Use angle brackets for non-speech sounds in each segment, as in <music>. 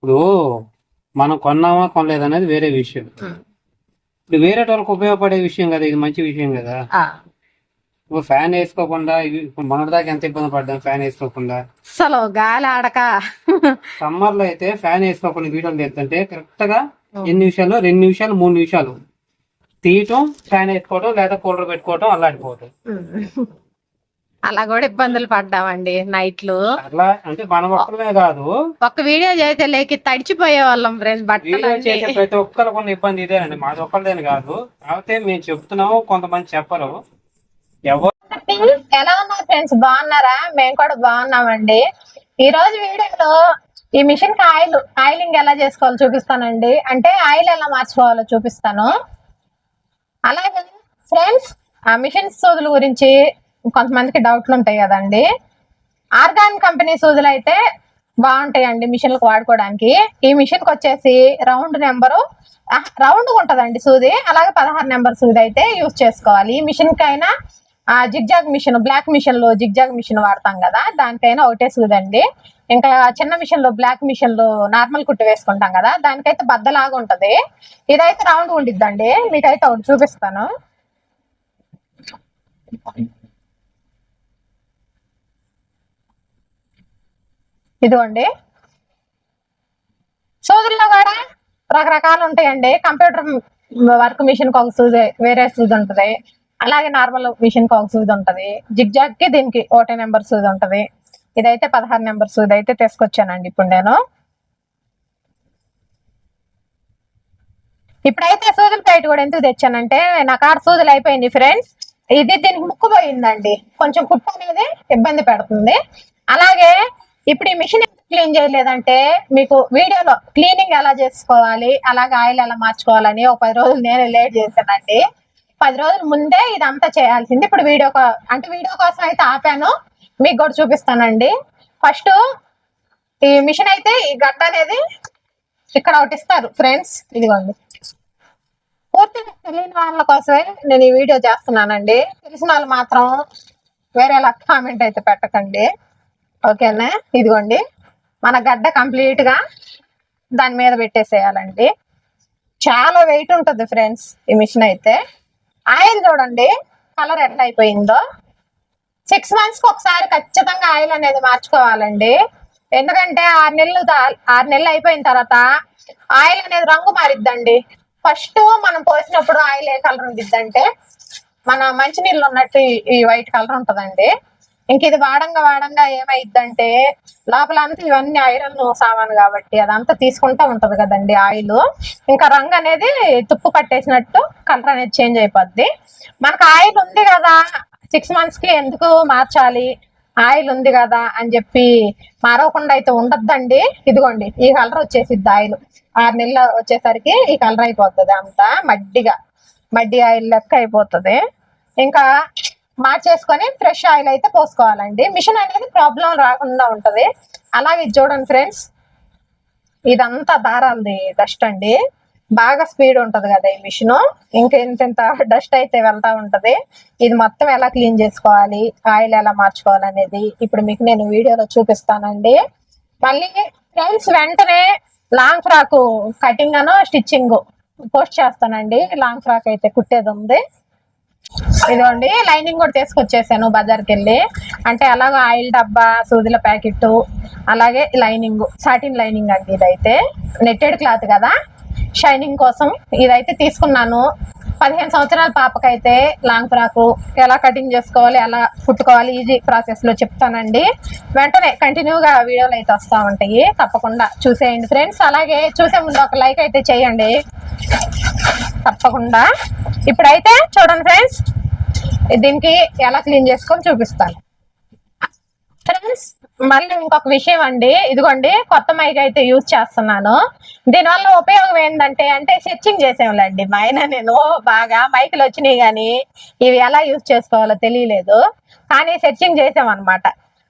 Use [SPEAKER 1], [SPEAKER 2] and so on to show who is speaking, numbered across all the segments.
[SPEAKER 1] ఇప్పుడు మనం కొన్నామా కొనలేదు అనేది వేరే విషయం. ఇప్పుడు వేరే వాళ్ళకి ఉపయోగపడే విషయం కదా ఇది మంచి విషయం కదా. ఇప్పుడు ఫ్యాన్ వేసుకోకుండా ఇప్పుడు మొన్నటిదాకా ఎంత ఇబ్బంది పడ్డాం ఫ్యాన్ వేసుకోకుండా.
[SPEAKER 2] అసలు గాలి ఆడక.
[SPEAKER 1] సమ్మర్లో అయితే ఫ్యాన్ వేసుకోకుండా వీడియోలు తీస్తుంటే కరెక్ట్గా ఎన్ని నిమిషాలు రెండు నిమిషాలు మూడు నిమిషాలు. తీయటం ఫ్యాన్ వేసుకోవడం లేదా కూలర్ పెట్టుకోవటం అల్లాడిపోవటం.
[SPEAKER 2] అలా కూడా ఇబ్బందులు పడ్డామండి నైట్లు.
[SPEAKER 1] అట్లా అంటే మన ఒక్కరమే కాదు.
[SPEAKER 2] ఒక వీడియో చేస్తే లేకి తడిచిపోయే వాళ్ళం ఫ్రెండ్స్ బట్టలు.
[SPEAKER 1] చేసే ప్రతి ఒక్కరికి ఉన్న ఇబ్బంది ఇదేనండి. మాది ఒక్కరిదేని కాదు. కాకపోతే మేము చెప్తున్నాము కొంతమంది చెప్పరు. ఎవరు
[SPEAKER 2] ఎలా ఉన్నారు ఫ్రెండ్స్? బాగున్నారా? మేము కూడా బాగున్నామండి. ఈ రోజు వీడియోలో ఈ మిషన్కి ఆయిల్ ఆయిలింగ్ ఎలా చేసుకోవాలో చూపిస్తానండి. అంటే ఆయిల్ ఎలా మార్చుకోవాలో చూపిస్తాను. అలాగే ఫ్రెండ్స్ ఆ మిషన్ సూదుల గురించి కొంతమందికి డౌట్లు ఉంటాయి కదండి. ఆర్గాన్ కంపెనీ సూదులు అయితే బాగుంటాయండి మిషన్లకు వాడుకోవడానికి. ఈ మిషన్కి వచ్చేసి రౌండ్ నెంబరు రౌండ్ ఉంటుందండి సూది. అలాగే పదహారు నెంబర్ సూది అయితే యూజ్ చేసుకోవాలి. ఈ మిషన్కైనా ఆ జిగ్జాగ్ మిషన్ బ్లాక్ మిషన్లో జిగ్జాగ్ మిషన్ వాడతాం కదా దానికైనా ఒకటే సూది అండి ఇంకా చిన్న మిషన్లో బ్లాక్ మిషన్లో నార్మల్ కుట్టు వేసుకుంటాం కదా దానికైతే బద్దలాగా ఉంటుంది. ఇదైతే రౌండ్ ఉండిద్దండి. మీకైతే ఒకటి చూపిస్తాను. ఇదిగోండి. సూదుల్లో కూడా రకరకాలు ఉంటాయండి. కంప్యూటర్ వర్క్ మిషన్కి ఒక వేరే సూజ్ ఉంటుంది. అలాగే నార్మల్ మిషన్కి ఒక ఉంటుంది. ఉంటది జిగ్జాగ్కి దీనికి ఒకటే నెంబర్ సూది ఉంటుంది. ఇదైతే పదహారు నెంబర్ సూది అయితే తీసుకొచ్చానండి ఇప్పుడు నేను. ఇప్పుడైతే సూదుల ప్లేట్ కూడా ఎందుకు తెచ్చానంటే నా కాడ సూదులు అయిపోయింది ఫ్రెండ్స్. ఇది దీనికి ముక్కు పోయిందండి కొంచెం కుట్టు అనేది ఇబ్బంది పెడుతుంది. అలాగే ఇప్పుడు ఈ మిషన్ క్లీన్ చేయలేదంటే మీకు వీడియోలో క్లీనింగ్ ఎలా చేసుకోవాలి అలాగే ఆయిల్ ఎలా మార్చుకోవాలని ఒక పది రోజులు నేను లేట్ చేశానండి. పది రోజుల ముందే ఇదంతా చేయాల్సింది. ఇప్పుడు వీడియో అంటే వీడియో కోసం అయితే ఆపాను. మీకు కూడా చూపిస్తానండి. ఫస్ట్ ఈ మిషన్ అయితే ఈ గడ్డ అనేది ఇక్కడ ఒకటి ఇస్తారు ఫ్రెండ్స్. ఇదిగోండి. పూర్తిగా తెలియని వాళ్ళ కోసమే నేను ఈ వీడియో చేస్తున్నానండి. తెలిసిన వాళ్ళు మాత్రం వేరేలా కామెంట్ అయితే పెట్టకండి. ఓకేనా? ఇదిగోండి. మన గడ్డ కంప్లీట్గా దాని మీద పెట్టేసేయాలండి. చాలా వెయిట్ ఉంటుంది ఫ్రెండ్స్ ఈ మిషన్ అయితే. ఆయిల్ చూడండి. కలర్ ఎట్లా అయిపోయిందో. సిక్స్ మంత్స్కి ఒకసారి ఖచ్చితంగా ఆయిల్ అనేది మార్చుకోవాలండి. ఎందుకంటే ఆరు నెలలు ఆరు నెలలు అయిపోయిన తర్వాత ఆయిల్ అనేది రంగు మారిద్దండి. ఫస్ట్ మనం పోసినప్పుడు ఆయిల్ ఏ కలర్ ఉండిద్దంటే మన మంచినీళ్ళు ఉన్నట్టు ఈ- వైట్ కలర్ ఉంటుందండి. ఇంక ఇది వాడంగా వాడంగా ఏమైందంటే లోపల అంతా ఇవన్నీ ఐరన్ సామాన్ కాబట్టి అదంతా తీసుకుంటా ఉంటది కదండి ఆయిల్. ఇంకా రంగు అనేది తుప్పు పట్టేసినట్టు కలర్ అనేది చేంజ్ అయిపోద్ది. మనకు ఆయిల్ ఉంది కదా సిక్స్ మంత్స్కి ఎందుకు మార్చాలి? ఆయిల్ ఉంది కదా అని చెప్పి మారవకుండా అయితే ఉండద్దండి. ఇదిగోండి ఈ కలర్ వచ్చేసిద్ది ఆయిల్. ఆరు నెలలు వచ్చేసరికి ఈ కలర్ అయిపోతుంది అంతా మడ్డిగా. మడ్డి ఆయిల్ లెక్క అయిపోతుంది. ఇంకా మార్చేసుకొని ఫ్రెష్ ఆయిల్ అయితే పోసుకోవాలండి. మిషన్ అనేది ప్రాబ్లం రాకుండా ఉంటుంది. అలాగే ఇది చూడండి ఫ్రెండ్స్ ఇదంతా దారాలది డస్ట్ అండి. బాగా స్పీడ్ ఉంటది కదా ఈ మిషన్. ఇంకా ఇంత ఇంత డస్ట్ అయితే వెళ్తా ఉంటది. ఇది మొత్తం ఎలా క్లీన్ చేసుకోవాలి ఆయిల్ ఎలా మార్చుకోవాలి అనేది ఇప్పుడు మీకు నేను వీడియోలో చూపిస్తానండి. మళ్ళీ ఫ్రెండ్స్ వెంటనే లాంగ్ ఫ్రాక్ కటింగ్ అను స్టిచ్చింగ్ పోస్ట్ చేస్తానండి. లాంగ్ ఫ్రాక్ అయితే కుట్టేది ఉంది. ఇదిగోండి లైనింగ్ కూడా తీసుకొచ్చేసాను బజార్కి వెళ్ళి అంటే అలాగే ఆయిల్ డబ్బా సూదుల ప్యాకెట్ అలాగే లైనింగ్ సాటిన్ లైనింగ్ అండి ఇదైతే. నెట్టెడ్ క్లాత్ కదా. షైనింగ్ కోసం ఇదైతే తీసుకున్నాను. పదిహేను సంవత్సరాల పాపకైతే లాంగ్ ఫ్రాక్ ఎలా కటింగ్ చేసుకోవాలి ఎలా కుట్టుకోవాలి ఈజీ ప్రాసెస్లో చెప్తానండి. వెంటనే కంటిన్యూగా వీడియోలు అయితే వస్తూ ఉంటాయి. తప్పకుండా చూసేయండి ఫ్రెండ్స్ అలాగే చూసే ముందు ఒక లైక్ అయితే చేయండి. తప్పకుండా. ఇప్పుడైతే చూడండి ఫ్రెండ్స్ దీనికి ఎలా క్లీన్ చేసుకొని చూపిస్తాను. ఫ్రెండ్స్ మళ్ళీ ఇంకొక విషయం అండి. ఇదిగోండి కొత్త మైక్ అయితే యూజ్ చేస్తున్నాను. దీనివల్ల ఉపయోగం ఏంటంటే అంటే సెర్చింగ్ చేసేవాళ్ళండి. మైన నేను బాగా మైకులు వచ్చినాయి కానీ ఇవి ఎలా యూజ్ చేసుకోవాలో తెలియలేదు. కానీ సెర్చింగ్ చేసామన్నమాట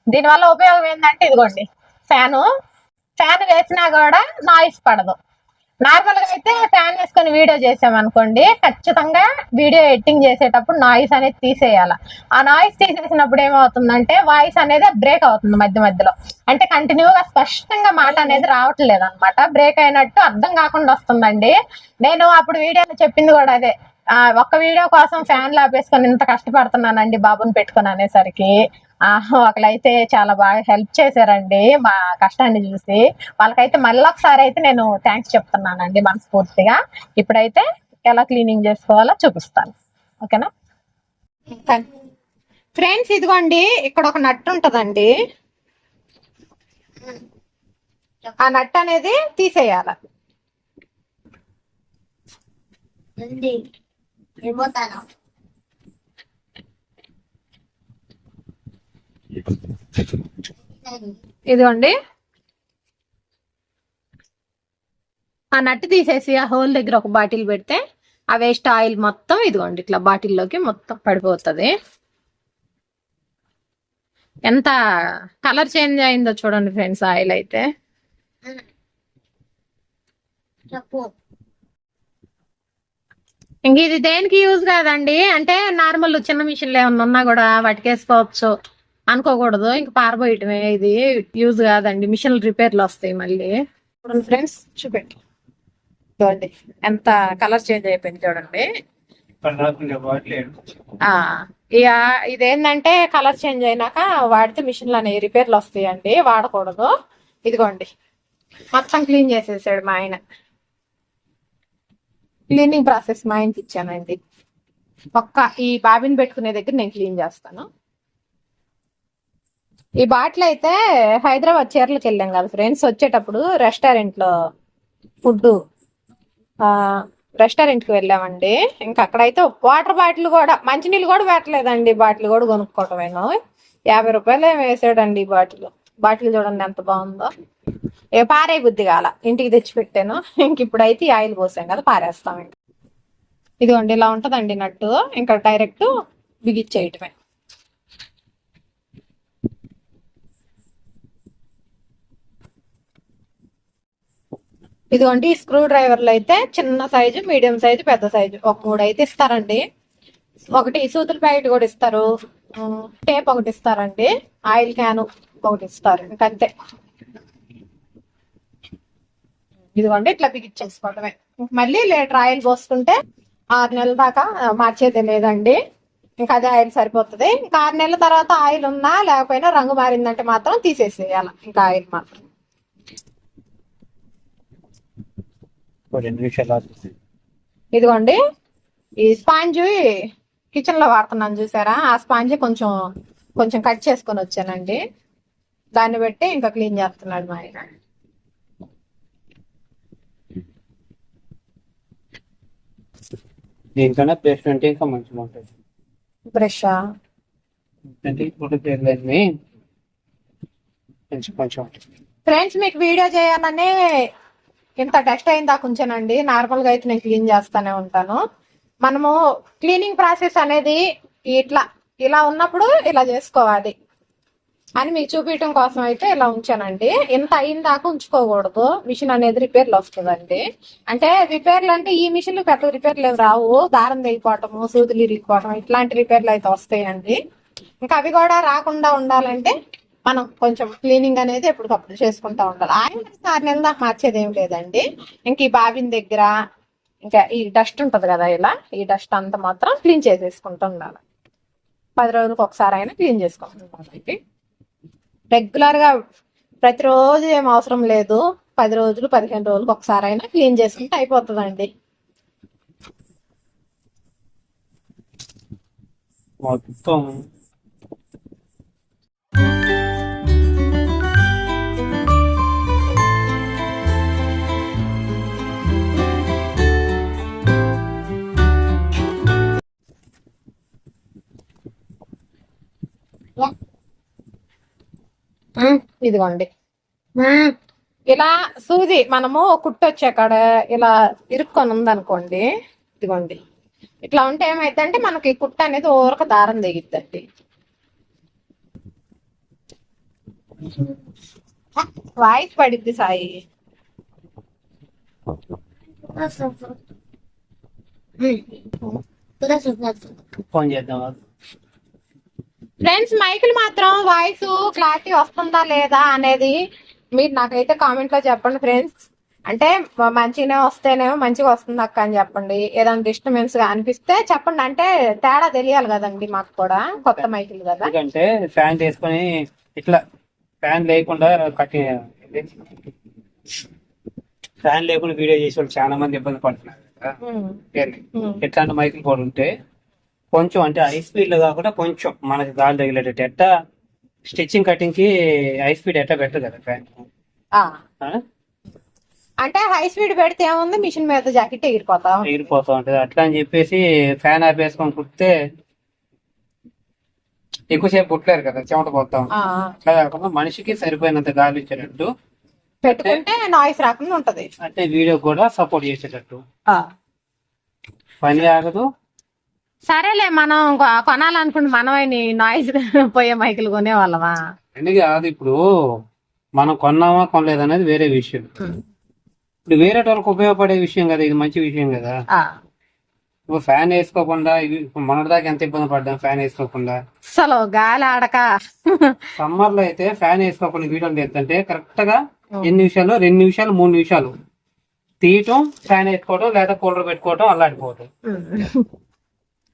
[SPEAKER 2] దీనివల్ల ఉపయోగం ఏంటంటే ఇదిగోండి ఫ్యాను. ఫ్యాన్ వేసినా కూడా నాయిస్ పడదు. నార్మల్గా అయితే ఫ్యాన్ వేసుకొని వీడియో చేసాం అనుకోండి ఖచ్చితంగా వీడియో ఎడిటింగ్ చేసేటప్పుడు నాయిస్ అనేది తీసేయాలి. ఆ నాయిస్ తీసేసినప్పుడు ఏమవుతుందంటే వాయిస్ అనేది బ్రేక్ అవుతుంది మధ్య మధ్యలో. అంటే కంటిన్యూగా స్పష్టంగా మాట అనేది రావట్లేదు అనమాట బ్రేక్ అయినట్టు అర్థం కాకుండా వస్తుందండి. నేను అప్పుడు వీడియోలో చెప్పింది కూడా అదే. ఒక్క వీడియో కోసం ఫ్యాన్ ఆపేసుకొని ఇంత కష్టపడుతున్నానండి బాబుని పెట్టుకొని అనేసరికి. ఆ, ఒకళ్ళైతే చాలా బాగా హెల్ప్ చేశారండి మా కష్టాన్ని చూసి. వాళ్ళకైతే మళ్ళీ ఒకసారి అయితే నేను థ్యాంక్స్ చెప్తున్నానండి మనస్ఫూర్తిగా. ఇప్పుడైతే ఎలా క్లీనింగ్ చేసుకోవాలో చూపిస్తాను. ఓకేనా? ఫ్రెండ్స్ ఇదిగోండి ఇక్కడ ఒక నట్టు ఉంటదండి. ఆ నట్ అనేది తీసేయాలి.
[SPEAKER 3] వెళ్ళిపోతాను
[SPEAKER 2] ఇదిగోండి. ఆ నట్టు తీసేసి ఆ హోల్ దగ్గర ఒక బాటిల్ పెడితే ఆ వేస్ట్ ఆయిల్ మొత్తం ఇదిగోండి ఇట్లా బాటిల్లోకి మొత్తం పడిపోతుంది. ఎంత కలర్ చేంజ్ అయిందో చూడండి ఫ్రెండ్స్ ఆయిల్ అయితే.
[SPEAKER 3] చెప్పు.
[SPEAKER 2] ఇంక ఇది దేనికి యూజ్ కాదండి? అంటే నార్మల్ చిన్న మిషన్లు ఏమన్నా ఉన్నా కూడా వాటికేసుకోవచ్చు అనుకోకూడదు. ఇంక పారబోయటమే. ఇది యూజ్ కాదండి. మిషన్లు రిపేర్లు వస్తాయి మళ్ళీ. చూడండి ఫ్రెండ్స్ చూపెట్టి. చూడండి ఎంత కలర్ చేంజ్ అయిపోయింది చూడండి. ఆ ఇక ఇదేంటంటే కలర్ చేంజ్ అయినాక వాడితే మిషన్లు అనేవి రిపేర్లు వస్తాయండి. వాడకూడదు. ఇదిగోండి. మొత్తం క్లీన్ చేసేసాడు మా ఆయన. క్లీనింగ్ ప్రాసెస్ మా ఆయనకి ఇచ్చానండి. ఒక్క ఈ బాబిని పెట్టుకునే దగ్గర నేను క్లీన్ చేస్తాను. ఈ బాటిల్ అయితే హైదరాబాద్ చీరలకు వెళ్ళాం కదా ఫ్రెండ్స్ వచ్చేటప్పుడు రెస్టారెంట్లో ఫుడ్ రెస్టారెంట్కి వెళ్ళామండి. ఇంకా అక్కడైతే వాటర్ బాటిల్ కూడా మంచినీళ్ళు కూడా పెట్టలేదండి. బాటిల్ కూడా కొనుక్కోవటమేను. యాభై రూపాయలు వేసాడండి ఈ బాటిల్. బాటిల్ చూడండి ఎంత బాగుందో. పారే బుద్ధి కాల. ఇంటికి తెచ్చి పెట్టాను ఇంక ఇప్పుడైతే ఈ ఆయిల్ పోసాం కదా పారేస్తాం ఇంకా. ఇదిగోండి ఇలా ఉంటదండి నట్టు. ఇంకా డైరెక్ట్ బిగిచ్చేయటమే. ఇదిగోండి ఈ స్క్రూ డ్రైవర్లు అయితే చిన్న సైజు మీడియం సైజు పెద్ద సైజు ఒక మూడు అయితే ఇస్తారండి. ఒకటి సూతుల ప్యాకెట్ కూడా ఇస్తారు. టేప్ ఒకటి ఇస్తారండి. ఆయిల్ క్యాన్ ఒకటి ఇస్తారు. ఇంకంతే ఇదిగోండి ఇట్లా బిగిచ్చేసుకోవటమే ఇంక మళ్ళీ లీటర్ ఆయిల్ పోసుకుంటే ఆరు నెలల దాకా మార్చేదే లేదండి. ఇంకా అదే ఆయిల్ సరిపోతుంది. ఇంకా ఆరు నెలల తర్వాత ఆయిల్ ఉన్నా లేకపోయినా రంగు మారిందంటే మాత్రం తీసేసేయాలి ఇంకా ఆయిల్ మాత్రం. ఇదిగోండి ఈ స్పాంజ్ కిచెన్లో వాడుతున్నాను చూసారా? ఆ స్పాంజ్ కొంచెం కొంచెం కట్ చేసుకొని వచ్చానండి. దాన్ని బట్టి ఇంకా క్లీన్ చేస్తున్నాడు మా ఆయన.
[SPEAKER 1] దీనికన్నా అంటే ఇంకా మంచిగా ఉంటుంది
[SPEAKER 2] బ్రష్?
[SPEAKER 1] అంటే ఇప్పుడు పేర్లేని కొంచెం కొంచెం. ఉంటుంది
[SPEAKER 2] ఫ్రెండ్స్ మీకు వీడియో చేయాలని ఇంత డస్ట్ అయిందా ఉంచానండి. నార్మల్గా అయితే నేను క్లీన్ చేస్తానే ఉంటాను. మనము క్లీనింగ్ ప్రాసెస్ అనేది ఇట్లా ఇలా ఉన్నప్పుడు ఇలా చేసుకోవాలి. అని మీకు చూపించడం కోసం అయితే ఇలా ఉంచానండి. ఇంత అయిన దాకా ఉంచుకోకూడదు. మిషన్ అనేది రిపేర్లు వస్తుందండి. అంటే రిపేర్లు అంటే ఈ మిషన్లు పెద్ద రిపేర్లు రావు. దారం తెగిపోవటము సూదులు ఇరిగిపోవటం ఇట్లాంటి రిపేర్లు అయితే వస్తాయండి. ఇంకా అవి కూడా రాకుండా ఉండాలంటే మనం కొంచెం క్లీనింగ్ అనేది ఎప్పటికప్పుడు చేసుకుంటా ఉండాలి. ఆయన ఆరు నెలల దాకా మార్చేది ఏం లేదండి. ఇంక ఈ బాబిన్ దగ్గర ఇంకా ఈ డస్ట్ ఉంటుంది కదా ఇలా ఈ డస్ట్ అంతా మాత్రం క్లీన్ చేసేసుకుంటూ ఉండాలి. పది రోజులకు ఒకసారి అయినా క్లీన్ చేసుకుంటుండాలి రెగ్యులర్ గా ప్రతిరోజు ఏం అవసరం లేదు. పది రోజులు పదిహేను రోజులకు ఒకసారి అయినా క్లీన్ చేసుకుంటే అయిపోతుందండి.
[SPEAKER 1] మొత్తం
[SPEAKER 2] ఇదిగోండి. ఇలా సూది మనము కుట్టొచ్చే కాడ ఇలా ఇరుక్కొని ఉందనుకోండి. ఇదిగోండి. ఇట్లా ఉంటే ఏమైందంటే మనకి కుట్ట అనేది ఊరక దారం దిగిద్దండి వాయిస్ పడిద్ది సాయి.
[SPEAKER 1] ఫోన్ చేద్దాం.
[SPEAKER 2] ఫ్రెండ్స్ మైకులు మాత్రం వాయిస్ క్లారిటీ వస్తుందా లేదా అనేది మీరు నాకైతే కామెంట్లో చెప్పండి ఫ్రెండ్స్ అంటే మంచిగానే వస్తేనేమో మంచిగా వస్తుంది అక్క అని చెప్పండి. ఏదైనా డిస్టర్బెన్స్గా అనిపిస్తే చెప్పండి. అంటే తేడా తెలియాలి కదండి మాకు కూడా కొత్త మైకులు కదా.
[SPEAKER 1] ఎందుకంటే ఫ్యాన్ తీసుకొని ఇట్లా ఫ్యాన్ లేకుండా కట్టి ఫ్యాన్ లేకుండా వీడియో చేసే వాళ్ళు చాలా మంది ఇబ్బంది పడుతున్నారు. ఎట్లాంటి మైకులు కూడా ఉంటే కొంచెం అంటే హై స్పీడ్లో కాకుండా కొంచెం మనకి గాలి తగిలేటట్టు. ఎట్టా? స్టిచ్చింగ్ కటింగ్కి హై స్పీడ్ ఎట్టా బెటర్ కదా ఫ్యాన్.
[SPEAKER 2] అంటే హై స్పీడ్ పెడితే ఏముంది? మిషన్ మీద జాకెట్ ఎగిరిపోతా.
[SPEAKER 1] ఎగిరిపోతూ ఉంటది. అట్లా అని చెప్పేసి ఫ్యాన్ ఆపేసుకొని కుడితే ఎక్కువసేపు కుట్టలేరు కదా చెమట పోతాం అట్లా కాకుండా మనిషికి సరిపోయినంత గాలి ఇచ్చేటట్టు
[SPEAKER 2] పెట్టుకుంటే నాయిస్ రాకుండా ఉంటది.
[SPEAKER 1] అంటే వీడియో కూడా సపోర్ట్ చేసేటట్టు. పని ఆగదు.
[SPEAKER 2] సరేలే మనం కొనాలనుకుంటే మనమే నాయిస్ <laughs> పోయే మైకులు కొనేవాళ్ళమా?
[SPEAKER 1] ఎందుకు కాదు ఇప్పుడు మనం కొన్నామా కొనలేదు అనేది వేరే విషయం. ఇప్పుడు వేరే వాళ్ళకి ఉపయోగపడే విషయం కదా ఇది మంచి విషయం కదా. ఇప్పుడు ఫ్యాన్ వేసుకోకుండా మొన్నటిదాకా ఎంత ఇబ్బంది పడ్డాం ఫ్యాన్ వేసుకోకుండా.
[SPEAKER 2] అసలు గాలి ఆడక.
[SPEAKER 1] సమ్మర్లో అయితే ఫ్యాన్ వేసుకోకుండా వీడియోలు తీస్తుంటే కరెక్ట్గా ఎన్ని నిమిషాలు రెండు నిమిషాలు మూడు నిమిషాలు. తీయటం ఫ్యాన్ వేసుకోవడం లేదా కూలర్ పెట్టుకోవటం అల్లాడిపోవటం.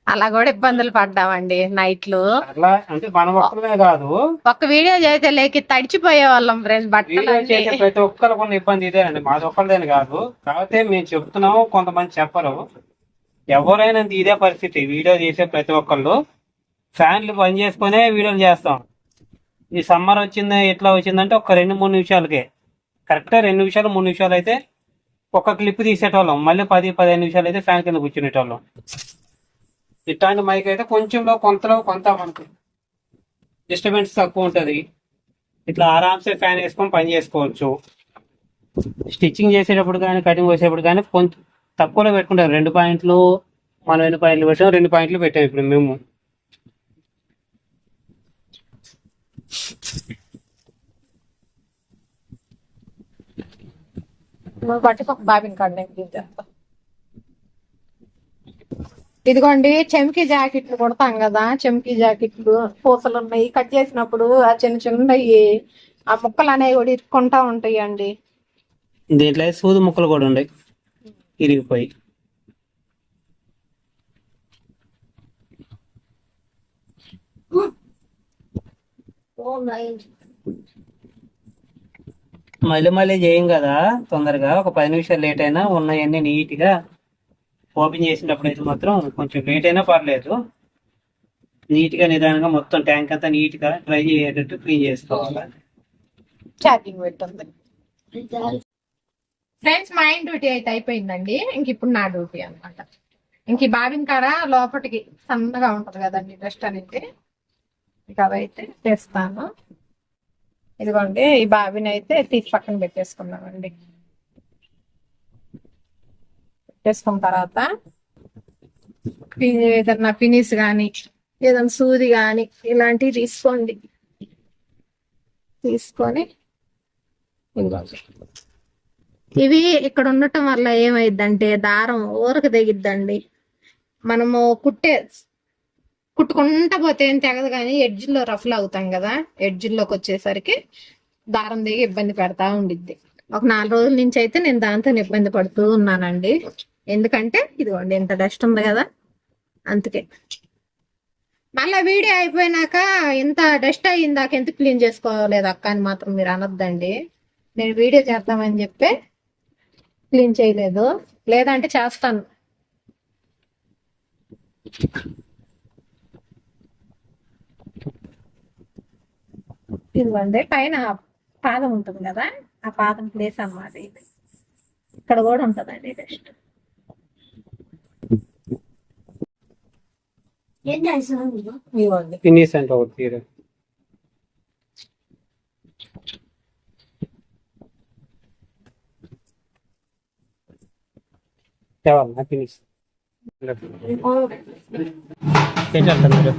[SPEAKER 2] అలా కూడా ఇబ్బందులు పడ్డామండి నైట్లు.
[SPEAKER 1] అట్లా అంటే మన కాదు.
[SPEAKER 2] ఒక్క వీడియో చేస్తే లేకి తడిచిపోయే వాళ్ళం ఫ్రెండ్స్ బట్టలు
[SPEAKER 1] వీడియో. చేసే ప్రతి ఒక్కరికి ఉన్న ఇబ్బంది ఇదేనండి. మాది ఒక్కరిదేని కాదు. కాకపోతే మేము చెప్తున్నాము కొంతమంది చెప్పరు. ఎవరైనా ఇదే పరిస్థితి. వీడియో చేసే ప్రతి ఒక్కళ్ళు ఫ్యాన్లు బంద్ చేసుకునే వీడియోలు చేస్తాం. ఈ సమ్మర్ వచ్చింది ఎట్లా వచ్చిందంటే ఒక రెండు మూడు నిమిషాలకే. కరెక్ట్గా రెండు నిమిషాలు మూడు నిమిషాలు అయితే ఒక క్లిప్ తీసేటోళ్ళం. మళ్ళీ పది పదిహేను నిమిషాలు అయితే ఫ్యాన్ కింద కూర్చునేటోళ్ళం. ఇట్లాంటి మైక్ అయితే కొంచెంలో కొంతలో కొంత మనకు డిస్టర్బెన్స్ తక్కువ ఉంటుంది. ఇట్లా ఆరామ్సే ఫ్యాన్ వేసుకొని పని చేసుకోవచ్చు. స్టిచ్చింగ్ చేసేటప్పుడు కానీ కటింగ్ చేసేటప్పుడు కానీ కొంచెం తక్కువలో పెట్టుకుంటారు. రెండు పాయింట్లు మనం ఎన్ని పాయింట్లు పెట్టాం రెండు పాయింట్లు పెట్టాం ఇప్పుడు మేము.
[SPEAKER 2] పట్టుకో. బాబిన్ కాడ నేను ఇదిగోండి చెంకి జాకెట్లు కొడతాం కదా చెంకి జాకెట్లు పూసలు ఉన్నాయి కట్ చేసినప్పుడు ఆ చిన్న చిన్నవి ఆ ముక్కలు అనేవి కూడా ఇరుక్కుంటా ఉంటాయి అండి
[SPEAKER 1] దీంట్లో అయితే సూది ముక్కలు కూడా ఉన్నాయి ఇరిగిపోయి. మళ్ళీ మళ్ళీ చేయం కదా తొందరగా. ఒక పది నిమిషాలు లేట్ అయినా ఉన్నాయన్నీ నీట్గా ఓపెన్ చేసినప్పుడు అయితే మాత్రం కొంచెం లేట్ అయినా పర్లేదు. నీట్గా నిదానంగా మొత్తం ట్యాంక్ అంతా నీట్గా డ్రై అయ్యేటట్టు క్లీన్ చేసుకోవాలి.
[SPEAKER 2] ఫ్రెండ్స్ మా ఆయన డ్యూటీ అయితే అయిపోయిందండి. ఇంక ఇప్పుడు నా డ్యూటీ అన్నమాట. ఇంక ఈ బాబిన్ కాడ లోపలికి సన్నగా ఉంటది కదండి డస్ట్ అనేది. ఇక అవైతే చేస్తాను ఇదిగోండి ఈ బాబిని అయితే తీసి పక్కన పెట్టేసుకున్నామండి. పెట్టేసుకున్న తర్వాత ఏదన్నా పినీస్ కానీ ఏదైనా సూది కానీ ఇలాంటివి తీసుకోండి. తీసుకొని ఇవి ఇక్కడ ఉండటం వల్ల ఏమైందంటే దారం ఊరకు తెగిద్దండి. మనము కుట్టే కుట్టుకుంటా పోతే ఏం తెగదు కానీ ఎడ్జిల్లో రఫ్లు అవుతాం కదా ఎడ్జిల్లోకి వచ్చేసరికి దారం దిగి ఇబ్బంది పెడతా ఉండిద్ది. ఒక నాలుగు రోజుల నుంచి అయితే నేను దాంతో ఇబ్బంది పడుతూ ఉన్నానండి. ఎందుకంటే ఇదిగోండి ఇంత డస్ట్ ఉంది కదా. అందుకే. మళ్ళా వీడియో అయిపోయినాక ఇంత డస్ట్ అయ్యిందాక ఎందుకు క్లీన్ చేసుకోలేదు అక్క అని మాత్రం మీరు అనొద్దండి. నేను వీడియో చేద్దామని చెప్పి క్లీన్ చేయలేదు. లేదంటే చేస్తాను. ఇదిగోండి పైన పాదం ఉంటుంది కదా ఆ పాదం ప్లేస్ అన్నమాట ఇది. ఇక్కడ కూడా ఉంటుందండి డస్ట్
[SPEAKER 3] ఏం చేస్తున్నావు నువ్వు?
[SPEAKER 2] ఇదిగోండి
[SPEAKER 1] ఫినిష్ అంటే ఒకటి తీరు తేవాలన్నా ఫినిష్ ఏంటంటే మీరు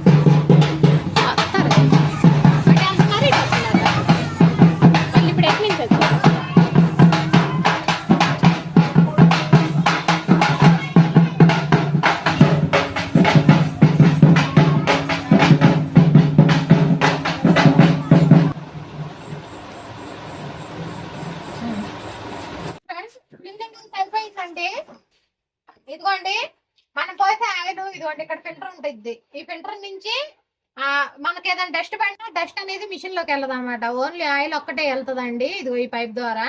[SPEAKER 2] డస్ట్ అనేది మిషన్లోకి వెళ్ళదు అనమాట ఓన్లీ ఆయిల్ ఒక్కటే వెళ్తుందండి ఇదిగో ఈ పైప్ ద్వారా.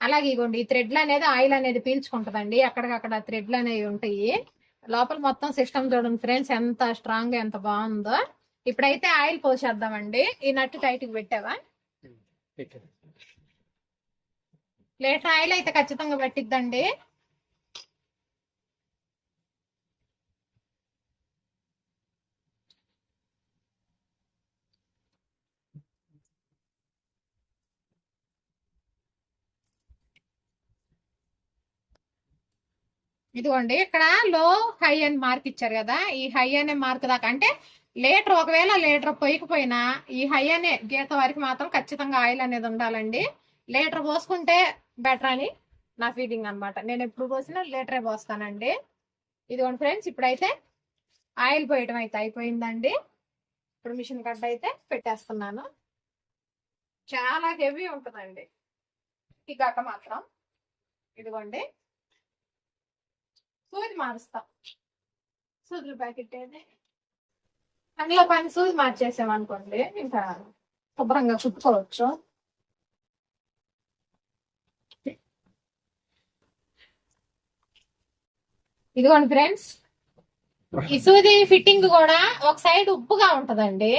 [SPEAKER 2] అలాగే ఇగోండి ఈ థ్రెడ్లు అనేది ఆయిల్ అనేది పీల్చుకుంటదండి అక్కడికక్కడ థ్రెడ్లు అనేవి ఉంటాయి. లోపల మొత్తం సిస్టమ్ చూడండి ఫ్రెండ్స్ ఎంత స్ట్రాంగ్ ఎంత బాగుందో. ఇప్పుడైతే ఆయిల్ పోసేద్దామండి. ఈ నట్టు టైట్కి పెట్టావా లీటర్ ఆయిల్ అయితే ఖచ్చితంగా పట్టిద్దండి. ఇదిగోండి ఇక్కడ లో హై అని మార్క్ ఇచ్చారు కదా ఈ హై అనే మార్క్ దాకా. అంటే లీటర్ ఒకవేళ లీటర్ పోయకపోయినా ఈ హై అనే గీత వరకు మాత్రం ఖచ్చితంగా ఆయిల్ అనేది ఉండాలండి. లీటర్ పోసుకుంటే బెటర్ అని నా ఫీలింగ్ అన్నమాట. నేను ఎప్పుడు పోసినా లీటరే పోస్తానండి. ఇదిగోండి ఫ్రెండ్స్ ఇప్పుడైతే ఆయిల్ పోయటం అయితే అయిపోయిందండి. ఇప్పుడు మిషన్ కట్ అయితే పెట్టేస్తున్నాను. చాలా హెవీ ఉంటుందండి. ఈ గట్ట మాత్రం. ఇదిగోండి. సూది మారుస్తా. సూదులు ప్యాకెట్ అందులో పని సూది మార్చేసామనుకోండి ఇంకా శుభ్రంగా కుట్టుకోవచ్చు. ఇదిగోండి ఫ్రెండ్స్ ఈ సూది ఫిట్టింగ్ కూడా ఒక సైడ్ ఉప్పుగా ఉంటదండి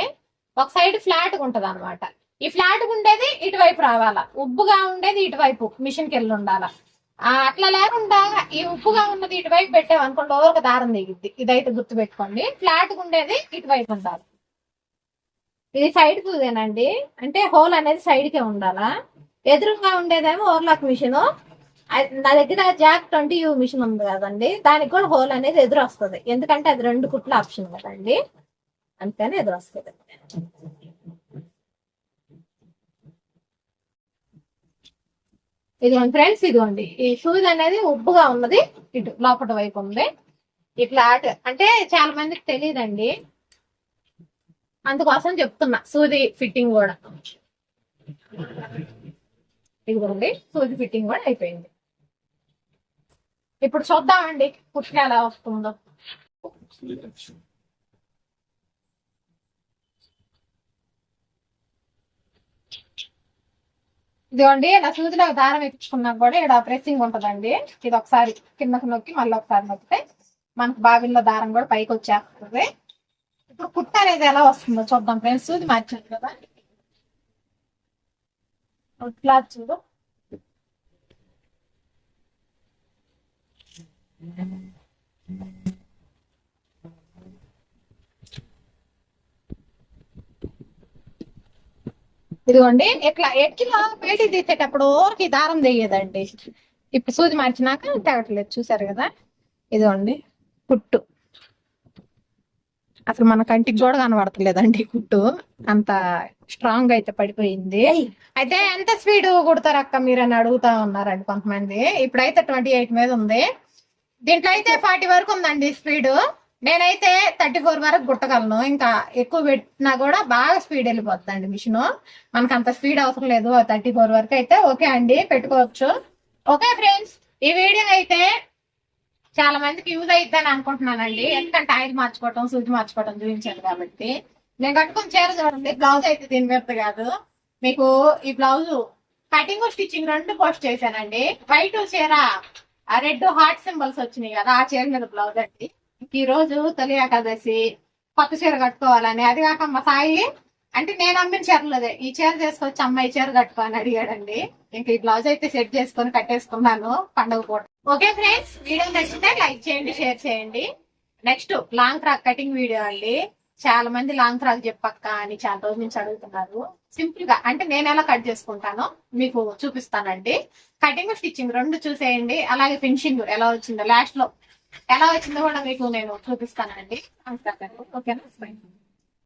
[SPEAKER 2] ఒక సైడ్ ఫ్లాట్గా ఉంటది అనమాట ఈ ఫ్లాట్ ఉండేది ఇటువైపు రావాలా ఉబ్బుగా ఉండేది ఇటువైపు మిషన్కి వెళ్ళి ఉండాలా. అట్లా లేకుండా ఈ ఉప్పుగా ఉన్నది ఇటువైపు పెట్టాం అనుకోండి ఓవర్ దారం దిగిద్ది. ఇదైతే గుర్తు పెట్టుకోండి ఫ్లాట్గా ఉండేది ఇటువైపు ఉండాలి. ఇది సైడ్ కూదేనండి అంటే హోల్ అనేది సైడ్ కే ఉండాలా? ఎదురుగా ఉండేదేమో ఓవర్లాక్ మిషన్ నా దగ్గర జాక్ ట్వంటీ యూ మిషన్ ఉంది కదండి. దానికి కూడా హోల్ అనేది ఎదురు వస్తుంది ఎందుకంటే అది రెండు కుట్ల ఆప్షన్ కదండి. అందుకని ఎదురు వస్తుంది ఇదిగోండి ఫ్రెండ్స్ ఇదిగోండి. ఈ షూజ్ అనేది ఉబ్బుగా ఉన్నది. ఇటు లోపల వైపు ఉంది. ఇట్లా అంటే చాలా మందికి తెలియదండి అందుకోసం చెప్తున్నా సూది ఫిట్టింగ్ కూడా. ఇదిగోండి సూది ఫిట్టింగ్ కూడా అయిపోయింది. ఇప్పుడు చూద్దామండి కుట్లు ఎలా వస్తుందో. ఇదిగోండి ఇలా సూదిలో దారం ఎక్కించుకున్నా కూడా ఇక్కడ ప్రెస్సింగ్ ఉంటదండి. ఇది ఒకసారి కిందకు నొక్కి మళ్ళీ ఒకసారి నొక్కితే మనకు బావిల్లో దారం కూడా పైకి వచ్చేస్తుంది. ఇప్పుడు కుట్ట అనేది ఎలా వస్తుందో చూద్దాం ఫ్రెండ్స్. సూది మార్చాను కదా. ఇట్లా చూడు. ఇదిగోండి ఇట్లా ఎట్లా బయటికి తీసేటప్పుడు ఈ దారం తెయ్యదండి. ఇప్పుడు సూది మార్చినాక తెగట్లేదు చూసారు కదా? ఇదిగోండి కుట్టు. అసలు మన కంటికి కూడా కనబడతలేదండి కుట్టు. అంత స్ట్రాంగ్ అయితే పడిపోయింది. అయితే ఎంత స్పీడ్ కుడతారు అక్క మీరు అని అడుగుతా ఉన్నారండి కొంతమంది. ఇప్పుడైతే ట్వంటీ ఎయిట్ మీద ఉంది. దీంట్లో అయితే ఫార్టీ వరకు ఉందండి స్పీడ్. నేనైతే థర్టీ ఫోర్ వరకు గుట్టగలను. ఇంకా ఎక్కువ పెట్టినా కూడా బాగా స్పీడ్ వెళ్ళిపోతుందండి మిషన్. మనకు అంత స్పీడ్ అవసరం లేదు. థర్టీ ఫోర్ వరకు అయితే ఓకే అండి పెట్టుకోవచ్చు. ఓకే ఫ్రెండ్స్ ఈ వీడియో అయితే చాలా మందికి యూజ్ అయిద్దని అనుకుంటున్నానండి. ఎందుకంటే ఆయిల్ మార్చుకోవటం సూది మార్చుకోవటం చూపించాను కాబట్టి. నేను కట్టుకుని చీర చూడండి బ్లౌజ్ అయితే దీని మీద కాదు. మీకు ఈ బ్లౌజ్ కటింగ్ స్టిచ్చింగ్ రెండు పోస్ట్ చేశానండి. వైట్ చీర ఆ రెడ్ హార్ట్ సింబల్స్ వచ్చినాయి కదా ఆ చీర మీద బ్లౌజ్ అండి. ఈ రోజు తొలి ఏకాదశి కొత్త చీర కట్టుకోవాలని. అది కాక మా సాయి అంటే నేను అమ్మిన చీరలదే ఈ చీర చేసుకొచ్చి అమ్మాయి చీర కట్టుకోని అడిగాడండి. ఇంక ఈ బ్లౌజ్ అయితే సెట్ చేసుకొని కట్టేసుకున్నాను పండుగ పూట. ఓకే ఫ్రెండ్స్ వీడియో నచ్చితే లైక్ చేయండి షేర్ చేయండి. Next long frock cutting video అండి. చాలా మంది లాంగ్ ఫ్రాక్ చెప్పక్క అని చాలా రోజుల నుంచి అడుగుతున్నారు. సింపుల్గా అంటే నేను ఎలా కట్ చేసుకుంటానో మీకు చూపిస్తానండి. కటింగ్ స్టిచ్చింగ్ రెండు చూసేయండి. అలాగే ఫినిషింగ్ ఎలా వచ్చిందో లాస్ట్లో ఎలా వచ్చిందో కూడా మీకు నేను చూపిస్తానండి. ఓకేనా?